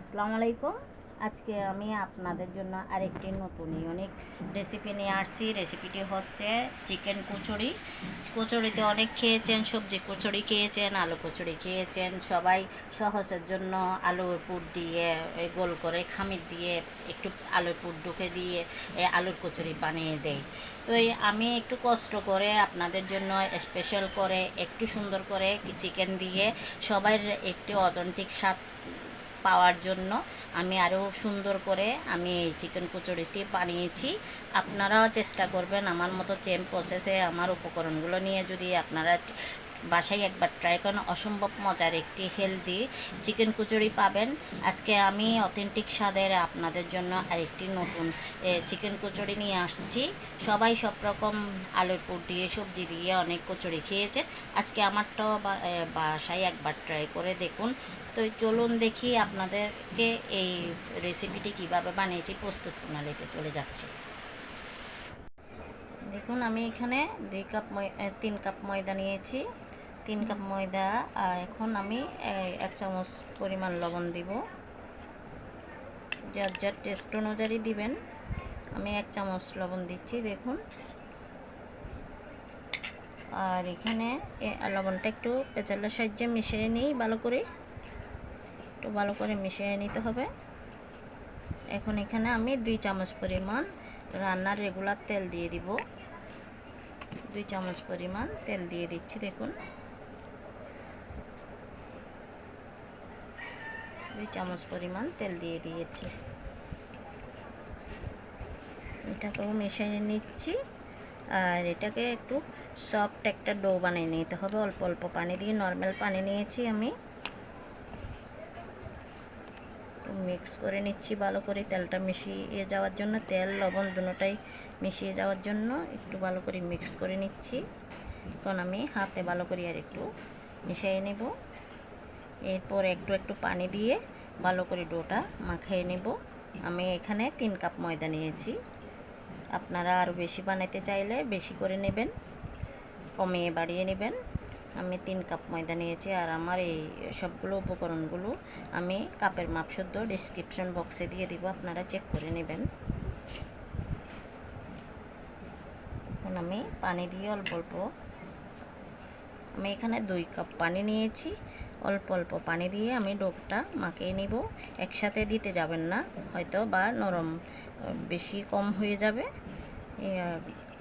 আসসালামু আলাইকুম। আজকে আমি আপনাদের জন্য আরেকটি নতুন ইউনিক রেসিপি নিয়ে আসছি। রেসিপিটি হচ্ছে চিকেন কচুরি। কচুরিতে অনেক খেয়েছেন, সবজি কচুরি খেয়েছেন, আলু কচুরি খেয়েছেন। সবাই সহজের জন্য আলুর পুর দিয়ে গোল করে খামির দিয়ে, একটু আলুর পুর ঢুকে দিয়ে আলুর কচুরি বানিয়ে দেয় তো এই আমি একটু কষ্ট করে আপনাদের জন্য স্পেশাল করে, একটু সুন্দর করে চিকেন দিয়ে সবাই একটি অথেন্টিক স্বাদ পাওয়ার জন্য আমি আরও সুন্দর করে আমি এই চিকেন কচুরিটি বানিয়েছি। আপনারাও চেষ্টা করবেন আমার মতো চেম প্রসেসে আমার উপকরণগুলো নিয়ে যদি আপনারা বাসায় একবার ট্রাই করেন। অসম্ভব মজার একটি হেলদি চিকেন কচুরি পাবেন। আজকে আমি অথেন্টিক স্বাদের আপনাদের জন্য আরেকটি নতুন চিকেন কচুরি নিয়ে আসছি। সবাই সব রকম আলুর পুর দিয়ে, সবজি দিয়ে অনেক কচুরি খেয়েছে। আজকে আমারটাও বাসায় একবার ট্রাই করে দেখুন। তো চলুন দেখি আপনাদেরকে এই রেসিপিটি কীভাবে বানিয়েছি। প্রস্তুত প্রণালীতে চলে যাচ্ছি। দেখুন, আমি এখানে দুই কাপ তিন কাপ ময়দা নিয়েছি। তিন কাপ ময়দা, আর এখন আমি এক চামচ পরিমাণ লবণ দিব। যার যার টেস্ট অনুযায়ী দিবেন। আমি এক চামচ লবণ দিচ্ছি, দেখুন। আর এখানে লবণটা একটু পেঁচালের সাহায্যে মিশিয়ে নিই ভালো করে। একটু ভালো করে মিশিয়ে নিতে হবে। এখন এখানে আমি দুই চামচ পরিমাণ রান্নার রেগুলার তেল দিয়ে দিব। দুই চামচ পরিমাণ তেল দিয়ে দিচ্ছি, দেখুন। দুই চামচ পরিমাণ তেল দিয়ে দিয়েছি। এটাকেও মিশিয়ে নিচ্ছি। আর এটাকে একটু সফট একটা ডো বানিয়ে নিতে হবে। অল্প অল্প পানি দিয়ে নর্মাল পানি নিয়েছি আমি। মিক্স করে নিচ্ছি ভালো করে। তেলটা মিশিয়ে যাওয়ার জন্য, তেল, লবণ দুটোটাই মিশিয়ে যাওয়ার জন্য একটু ভালো করে মিক্স করে নিচ্ছি। এখন আমি হাতে ভালো করে আর একটু মিশিয়ে নেব। এরপর একটু একটু পানি দিয়ে ভালো করে ডোটা মাখিয়ে নেব। আমি এখানে তিন কাপ ময়দা নিয়েছি। আপনারা আরও বেশি বানাতে চাইলে বেশি করে নেবেন, কমিয়ে বাড়িয়ে নেবেন। আমি তিন কাপ ময়দা নিয়েছি আর আমার এই সবগুলো উপকরণগুলো আমি কাপের মাপ শুদ্ধ ডিসক্রিপশন বক্সে দিয়ে দিব, আপনারা চেক করে নেবেন। এখন আমি পানি দিয়ে অল্প অল্প, আমি এখানে দুই কাপ পানি নিয়েছি। অল্প অল্প পানি দিয়ে আমি ডোকটা মাখিয়ে নিব। একসাথে দিতে যাবেন না, হয়তো বা নরম, বেশি কম হয়ে যাবে।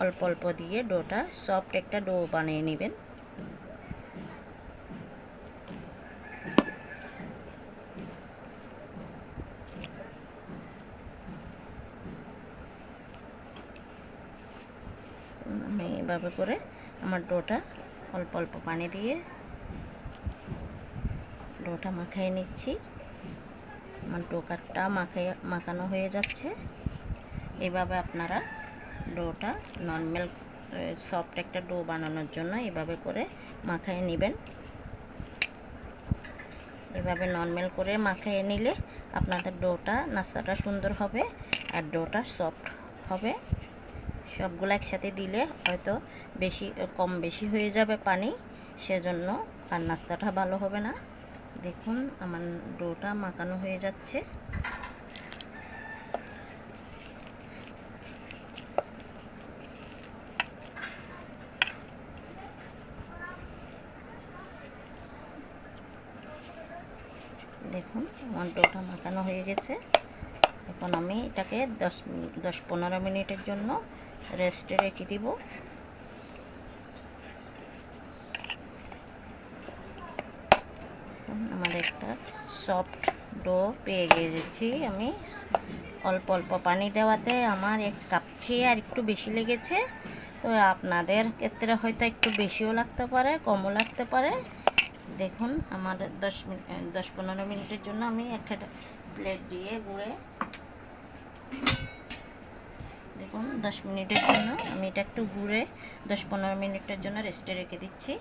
অল্প অল্প দিয়ে ডোটা সফট একটা ডো বানিয়ে নেবেন। আমি এভাবে করে আমার ডোটা অল্প অল্প পানি দিয়ে ডোটা মাখিয়ে নিচ্ছি। ডোকারটা মাখিয়ে, মাখানো হয়ে যাচ্ছে। এভাবে আপনারা ডোটা নর্মাল সফট একটা ডো বানানোর জন্য এভাবে করে মাখিয়ে নেবেন। এভাবে নর্মাল করে মাখিয়ে নিলে আপনাদের ডোটা, নাস্তাটা সুন্দর হবে আর ডোটা সফট হবে। সবগুলো একসাথে দিলে হয়তো বেশি, কম বেশি হয়ে যাবে পানি, সেজন্য আর নাস্তাটা ভালো হবে না। দেখুন, আমার ডোটা মাখানো হয়ে যাচ্ছে। দেখুন, আমার ডোটা মাখানো হয়ে গেছে। এখন আমি এটাকে দশ দশ পনেরো মিনিটের জন্য রেস্টে রেখে দিব এখন আমার একটা সফট ডো পেয়ে গেছি আমি। অল্প অল্প পানি দেওয়াতে আমার এক কাপ চেয়ে আর একটু বেশি লেগেছে। তো আপনাদের ক্ষেত্রে হয়তো একটু বেশিও লাগতে পারে, কমও লাগতে পারে। দেখুন, আমার দশ মিনিট দশ পনেরো মিনিটের জন্য আমি একটা প্লেট দিয়ে গুঁড়ে দেখুন, দশ মিনিটের জন্য আমি এটা একটু ঘুরে দশ পনেরো মিনিটের জন্য রেস্টে রেখে দিচ্ছি।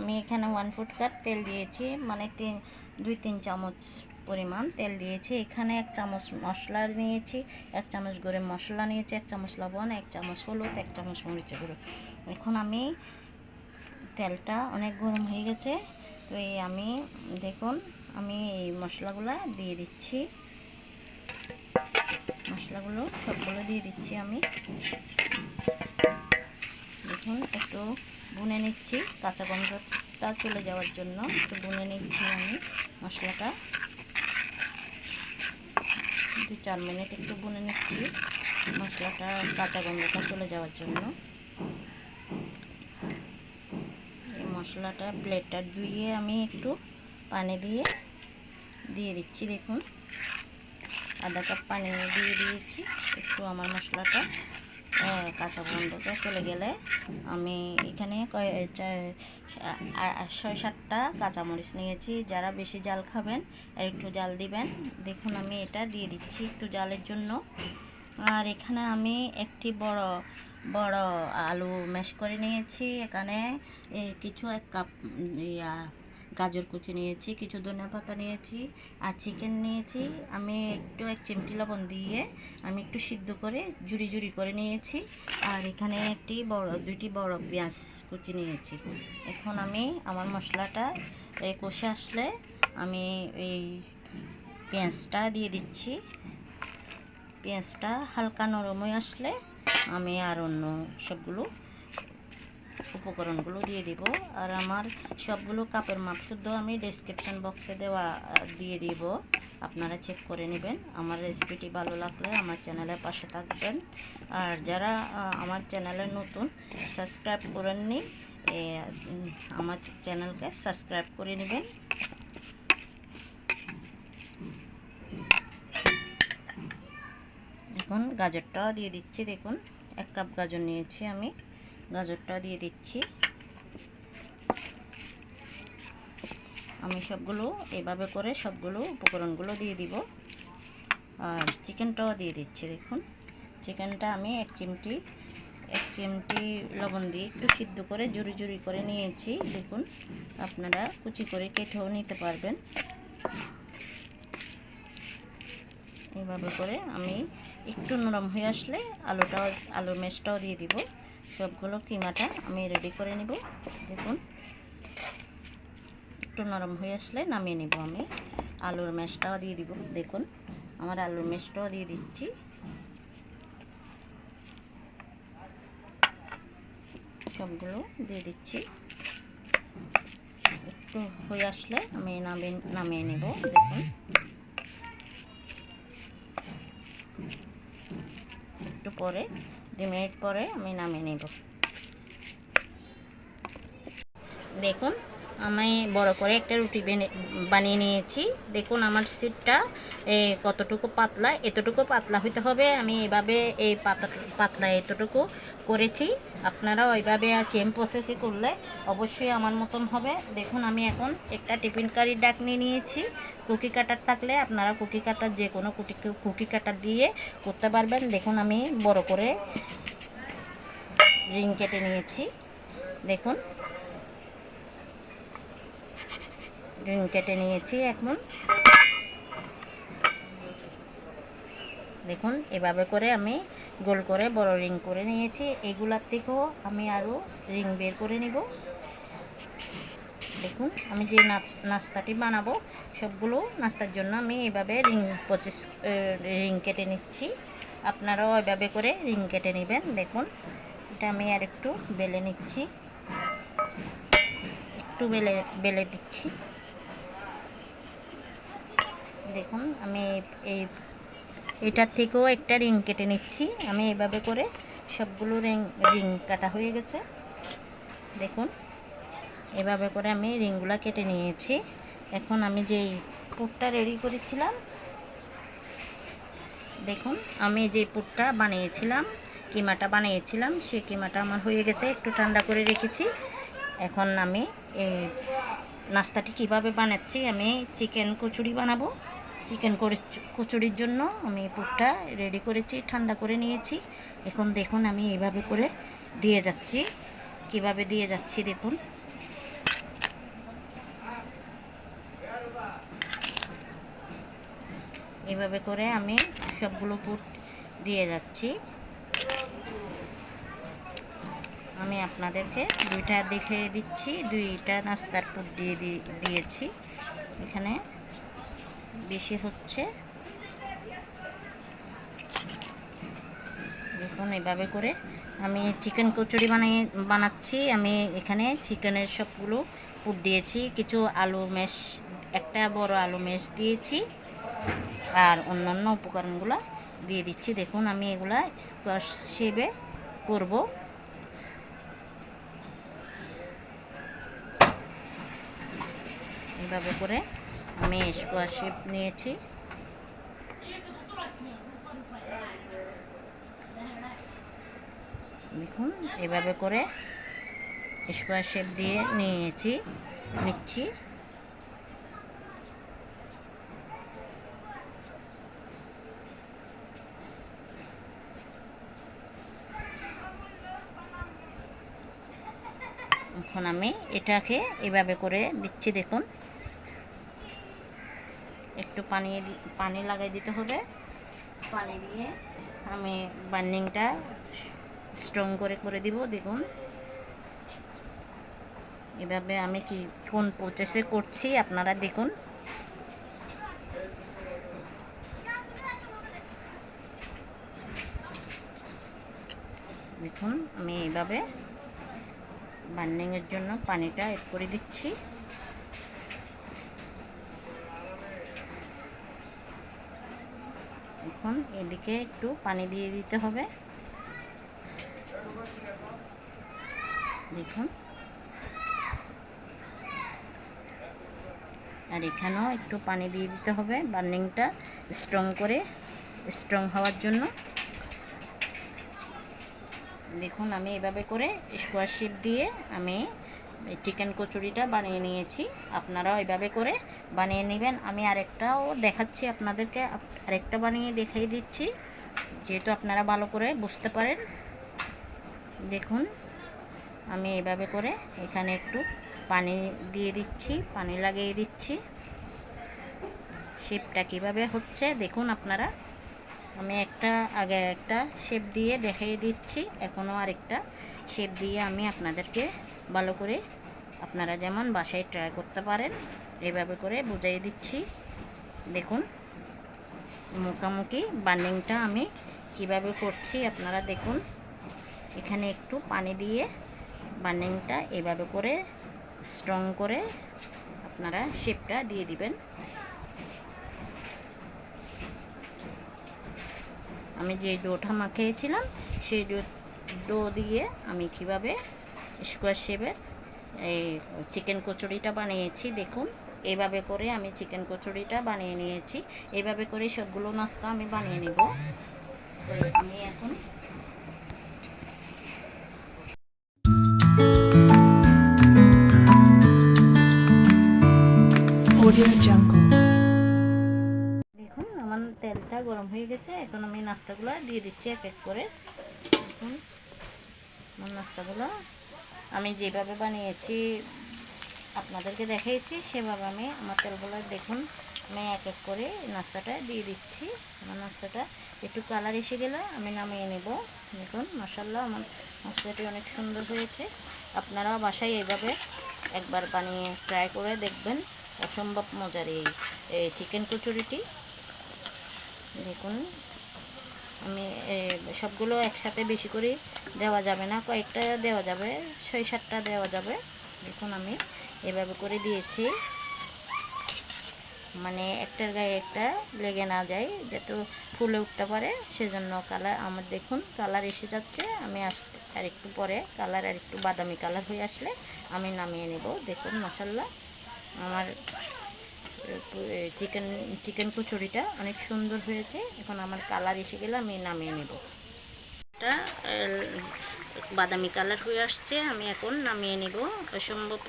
আমি এখানে ওয়ান ফুট কাপ তেল দিয়েছি মানে তিন, দুই, তিন চামচ পরিমাণ তেল দিয়েছি। এখানে এক চামচ মশলা নিয়েছি, এক চামচ গরম মশলা নিয়েছি, এক চামচ লবণ, এক চামচ হলুদ, এক চামচ মরিচের গুঁড়ো। এখন আমি তেলটা অনেক গরম হয়ে গেছে, তো এই আমি দেখুন, আমি এই মশলাগুলো দিয়ে দিচ্ছি। মশলাগুলো সবগুলো দিয়ে দিচ্ছি আমি। দেখুন, একটু বুনে নিচ্ছি, কাঁচা গন্ধটা চলে যাওয়ার জন্য একটু বুনে নিচ্ছি আমি মশলাটা। দু চার মিনিট একটু বুনে নিচ্ছি, মশলাটা, কাঁচা গন্ধটা চলে যাওয়ার জন্য। এই মশলাটা প্লেটটা ধুয়ে আমি একটু পানি দিয়ে দিয়ে দিচ্ছি, দেখুন। আধা কাপ পানি দিয়ে দিয়েছি, একটু আমার মশলাটা। কাঁচা বন্ধুকে চলে গেলে আমি এখানে ছয় সাতটা কাঁচামরিচ নিয়েছি। যারা বেশি জাল খাবেন, আর একটু জাল দিবেন, দেখুন আমি এটা দিয়ে দিচ্ছি একটু জালের জন্য। আর এখানে আমি একটি বড় বড় আলু ম্যাশ করে নিয়েছি। এখানে কিছু এক কাপ ইয়া গাজর কুচি নিয়েছি, কিছু ধনে পাতা নিয়েছি আর চিকেন নিয়েছি। আমি একটু এক চিমটি লবণ দিয়ে আমি একটু সিদ্ধ করে জুড়ি জুড়ি করে নিয়েছি। আর এখানে একটি বড়, দুইটি বড় পেঁয়াজ কুচি নিয়েছি। এখন আমি আমার মশলাটা কষে আসলে আমি এই পেঁয়াজটা দিয়ে দিচ্ছি। পেঁয়াজটা হালকা নরম হয়ে আসলে আমি আর অন্য সবগুলো উপকরণগুলো দিয়ে দিব। আর আমার সবগুলো কাপের মাপ শুদ্ধ আমি ডেসক্রিপশন বক্সে দেওয়া দিয়ে দিব। আপনারা চেক করে নেবেন। আমার রেসিপিটি ভালো লাগলে আমার চ্যানেলের পাশে থাকবেন। আর যারা আমার চ্যানেলে নতুন সাবস্ক্রাইব করেননি আমার চ্যানেলকে সাবস্ক্রাইব করে নেবেন। এখন গাজরটাও দিয়ে দিচ্ছি। দেখুন, এক কাপ গাজর নিয়েছি আমি। গাজরটা দিয়ে দিচ্ছি। আমি সবগুলো এভাবে করে সবগুলো উপকরণগুলো দিয়ে দিব। আর চিকেনটাও দিয়ে দিচ্ছি, দেখুন। চিকেনটা আমি এক চিমটি এক চিমটি লবণ দিয়ে একটু সিদ্ধ করে জুড়ি জুড়ি করে নিয়েছি, দেখুন। আপনারা কুচি করে কেটেও নিতে পারবেন। এইভাবে করে আমি একটু নরম হয়ে আসলে আলুটাও আলুর মেশটাও দিয়ে দিব। সবগুলো কিমাটা আমি রেডি করে নিব। দেখুন। একটু নরম হয়ে আসলে নামিয়ে নিব আমি। আলুর মেশটাও দিয়ে দিব, দেখুন। আমার আলুর মেশটাও দিয়ে দিচ্ছি। সবগুলো দিয়ে দিচ্ছি। একটু হয়ে আসলে আমি নামিয়ে নামিয়ে নেব, দেখুন। একটু পরে দু মিনিট পরে আমি নামিয়ে নেব। দেখুন আমি বড় করে একটা রুটি বেনে- বানিয়ে নিয়েছি। দেখুন আমার সিটটা কতটুকু পাতলা, এতটুকু পাতলা হইতে হবে। আমি এভাবে এই পাতা পাতলা এতটুকু করেছি। আপনারা ওইভাবে চেম প্রসেসে করলে অবশ্যই আমার মতন হবে। দেখুন আমি এখন একটা টিফিন কারির ডাক নিয়ে নিয়েছি। কুকি কাটার থাকলে আপনারা কুকি কাটার যে কোনো কুটি কুকি কাটার দিয়ে করতে পারবেন। দেখুন আমি বড় করে রিং কেটে নিয়েছি। দেখুন। রিং কেটে নিয়েছি এখন। দেখুন, এভাবে করে আমি গোল করে বড় রিং করে নিয়েছি। এগুলার থেকেও আমি আরও রিং বের করে নিব। দেখুন, আমি যে নাস্তাটি বানাবো, সবগুলো নাস্তার জন্য আমি এভাবে রিং পঁচিশ রিং কেটে নিচ্ছি। আপনারাও এভাবে করে রিং কেটে নেবেন। দেখুন, এটা আমি আর একটু বেলে নিচ্ছি। একটু বেলে বেলে দিচ্ছি। দেখুন, আমি এই, এটার থেকেও একটা রিং কেটে নিচ্ছি। আমি এভাবে করে সবগুলো রিং রিং কাটা হয়ে গেছে। দেখুন, এভাবে করে আমি রিংগুলো কেটে নিয়েছি। এখন আমি যেই পুরটা রেডি করেছিলাম, দেখুন, আমি যে পুরটা বানিয়েছিলাম, কিমাটা বানিয়েছিলাম সেই কিমাটা আমার হয়ে গেছে, একটু ঠান্ডা করে রেখেছি। এখন আমি এই নাস্তাটি কীভাবে বানাচ্ছি, আমি চিকেন কচুরি বানাবো। চিকেন কচুরির জন্য আমি পুরটা রেডি করেছি, ঠান্ডা করে নিয়েছি। এখন দেখুন আমি এইভাবে করে দিয়ে যাচ্ছি। কীভাবে দিয়ে যাচ্ছি দেখুন। এভাবে করে আমি সবগুলো পুট দিয়ে যাচ্ছি। আমি আপনাদেরকে দুইটা দেখে দিচ্ছি, দুইটা নাস্তার পুট দিয়ে দিয়েছি। এখানে বেশি হচ্ছে। দেখুন, এভাবে করে আমি চিকেন কচুরি বানিয়ে, বানাচ্ছি। আমি এখানে চিকেনের সবগুলো পুট দিয়েছি। কিছু আলু মেশ, একটা বড় আলু মেশ দিয়েছি। আর অন্যান্য উপকরণগুলো দিয়ে দিচ্ছি। দেখুন, আমি এগুলা স্কোয়াশ শেপে করব। এভাবে করে আমি স্কোয়াশ শেপ নিয়েছি। দেখুন, এভাবে করে স্কোয়ার শেপ দিয়ে নিয়েছি, নিচ্ছি। এখন আমি এটাকে এভাবে করে দিচ্ছি, দেখুন। একটু পানি দি- পানি লাগাই দিতে হবে। পানি দিয়ে? আমি বার্নিংটা স্ট্রং করে করে দিব দেখুন। এভাবে আমি কি কোন প্রসেসে করছি আপনারা দেখুন। দেখুন আমি এইভাবে বার্নিংয়ের জন্য পানিটা এড করে দিচ্ছি। এখন এদিকে একটু পানি দিয়ে দিতে হবে। দেখুন। আর এখানেও একটু পানি দিয়ে দিতে হবে, বার্নিংটা স্ট্রং করে, স্ট্রং হওয়ার জন্য। দেখুন, আমি এভাবে করে স্কোয়ার শেপ দিয়ে আমি চিকেন কচুরিটা বানিয়ে নিয়েছি। আপনারাও এভাবে করে বানিয়ে নেবেন। আমি আরেকটাও দেখাচ্ছি আপনাদেরকে। আপ- আরেকটা বানিয়ে দেখিয়ে দিচ্ছি, যেহেতু আপনারা ভালো করে বুঝতে পারেন। দেখুন, আমি এভাবে করে এখানে একটু পানি দিয়ে দিচ্ছি, পানি লাগিয়ে দিচ্ছি। শেপটা কীভাবে হচ্ছে, দেখুন আপনারা। আমি একটা, আগে একটা শেপ দিয়ে দেখিয়ে দিচ্ছি, এখনও আরেকটা শেপ দিয়ে আমি আপনাদেরকে ভালো করে আপনারা যেমন বাসায় ট্রাই করতে পারেন, এভাবে করে বুঝিয়ে দিচ্ছি। দেখুন মুখামুখি বার্নিংটা আমি কীভাবে করছি আপনারা দেখুন। এখানে একটু পানি দিয়ে বার্নিংটা এভাবে করে স্ট্রং করে আপনারা শেপটা দিয়ে দিবেন। আমি যে ডোটা মাখিয়েছিলাম, সেই ডো ডো দিয়ে আমি কীভাবে স্কোয়ার শেপের এই চিকেন কচুরিটা বানিয়েছি দেখুন। এভাবে করে আমি চিকেন কচুরিটা বানিয়ে নিয়েছি। এভাবে করে সবগুলো নাস্তা আমি বানিয়ে নেব। আমি এখন দেখুন আমার তেলটা গরম হয়ে গেছে। এখন আমি নাস্তাগুলো দিয়ে দিচ্ছি এক এক করে। দেখুন আমার নাস্তাগুলো আমি যেভাবে বানিয়েছি আপনাদেরকে দেখিয়েছি সেভাবে আমি আমার তেলগুলো দেখুন, আমি এক এক করে নাস্তাটা দিয়ে দিচ্ছি। আমার নাস্তাটা একটু কালার এসে গেলে আমি নামিয়ে নেব। দেখুন মশাল্লা আমার নাস্তাটি অনেক সুন্দর হয়েছে। আপনারাও বাসায় এইভাবে একবার বানিয়ে ট্রাই করে দেখবেন। অসম্ভব মজার এই চিকেন কচুরিটি। দেখুন, আমি সবগুলো একসাথে বেশি করে দেওয়া যাবে না, কয়েকটা দেওয়া যাবে, ছয় সাতটা দেওয়া যাবে। দেখুন আমি এভাবে করে দিয়েছি। মানে একটার গায়ে একটা লেগে না যায়, যাতে ফুলে উঠতে পারে। সেজন্য কালার আমার দেখুন কালার এসে যাচ্ছে। আমি আসতে আর একটু পরে কালার আর একটু বাদামি কালার হয়ে আসলে আমি নামিয়ে নেব। দেখুন মশাল্লা আমার চিকেন চিকেন কচুরিটা অনেক সুন্দর হয়েছে। এখন আমার কালার এসে গেলে আমি নামিয়ে নেব। এটা বাদামি কালার হয়ে আসছে, আমি এখন নামিয়ে নেব। অসম্ভব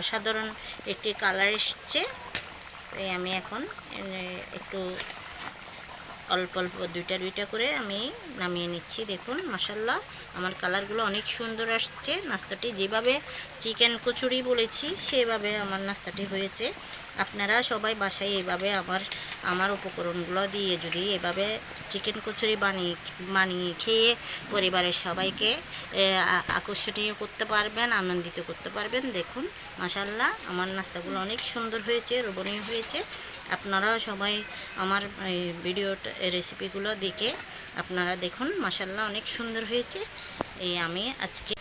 অসাধারণ একটি কালার এসছে। তাই আমি এখন একটু অল্প অল্প দুইটা দুইটা করে আমি নামিয়ে নিচ্ছি। দেখুন মাসাল্লাহ আমার কালারগুলো অনেক সুন্দর আসছে। নাস্তাটি যেভাবে চিকেন কচুরি বলেছি, সেভাবে আমার নাস্তাটি হয়েছে। আপনারা সবাই বাসায় এইভাবে আমার আমার উপকরণগুলো দিয়ে যদি এভাবে চিকেন কচুরি বানিয়ে বানিয়ে খেয়ে পরিবারের সবাইকে আকর্ষণীয় করতে পারবেন, আনন্দিত করতে পারবেন, দেখুন মাসাল্লাহ আমার নাস্তাগুলো অনেক সুন্দর হয়েছে, রোবনীয় হয়েছে। আপনারা সবাই আমার ভিডিওটা রেসিপিগুলো দেখে আপনারা দেখুন মাসাল্লাহ অনেক সুন্দর হয়েছে। এই আমি আজকে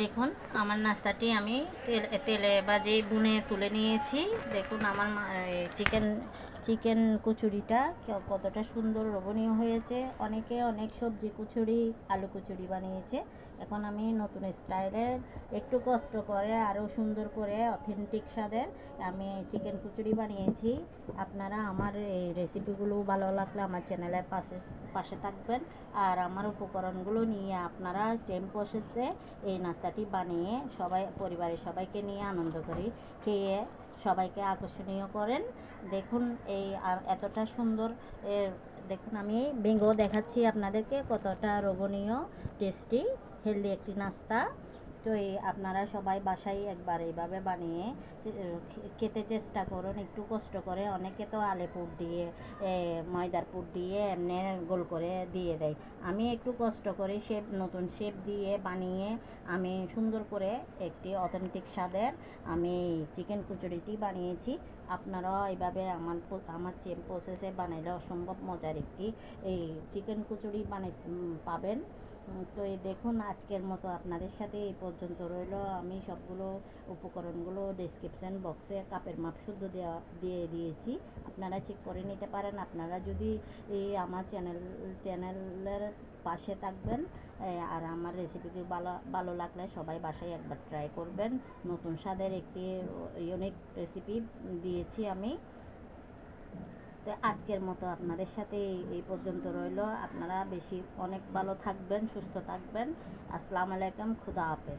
দেখুন, আমার নাস্তাটি আমি তেলে তেলে বাজে বুনে তুলে নিয়েছি, দেখুন আমার চিকেন চিকেন কচুরিটা কতটা সুন্দর লোভনীয় হয়েছে। অনেকে অনেক সবজি কচুরি, আলু কচুরি বানিয়েছে। এখন আমি নতুন স্টাইলের একটু কষ্ট করে আরও সুন্দর করে অথেন্টিক স্বাদের আমি চিকেন কচুরি বানিয়েছি। আপনারা আমার এই রেসিপিগুলো ভালো লাগলে আমার চ্যানেলের পাশে পাশে থাকবেন। আর আমার উপকরণগুলো নিয়ে আপনারা সেম প্রসেসে এই নাস্তাটি বানিয়ে সবাই, পরিবারের সবাইকে নিয়ে আনন্দ করি, খেয়ে সবাইকে আকর্ষণীয় করেন। দেখুন এই এতটা সুন্দর দেখুন আমি বেঙ্গো দেখাচ্ছি আপনাদেরকে কতটা রোবনীয় টেস্টি হেলদি একটি নাস্তা। তো এই আপনারা সবাই বাসায় একবার এইভাবে বানিয়ে খেতে চেষ্টা করুন। একটু কষ্ট করে অনেকে তো আলেপুর দিয়ে এ, ময়দার পুর দিয়ে এমনি গোল করে দিয়ে দেয়। আমি একটু কষ্ট করে শেপ নতুন শেপ দিয়ে বানিয়ে আমি সুন্দর করে একটি অথেন্টিক স্বাদের আমি চিকেন কচুরিটি বানিয়েছি। আপনারাও এইভাবে আমার আমার চেম প্রসেসে বানাইলে অসম্ভব মজার একটি এই চিকেন কচুরি বানাই পাবেন। তো এই দেখুন, আজকের মতো আপনাদের সাথে এই পর্যন্ত রইল। আমি সবগুলো উপকরণগুলো ডিসক্রিপশন বক্সে কাপের মাপ শুদ্ধ দেওয়া দিয়ে দিয়েছি। আপনারা চেক করে নিতে পারেন। আপনারা যদি এই আমার চ্যানেল চ্যানেলের পাশে থাকবেন আর আমার রেসিপিটি ভালো ভালো লাগলে সবাই বাসায় একবার ট্রাই করবেন। নতুন স্বাদের একটি ইউনিক রেসিপি দিয়েছি আমি। তো আজকের মতো আপনাদের সাথে এই- পর্যন্ত রইল। আপনারা বেশি অনেক ভালো থাকবেন, সুস্থ থাকবেন। আসসালামু আলাইকুম, খুদা হাফেজ।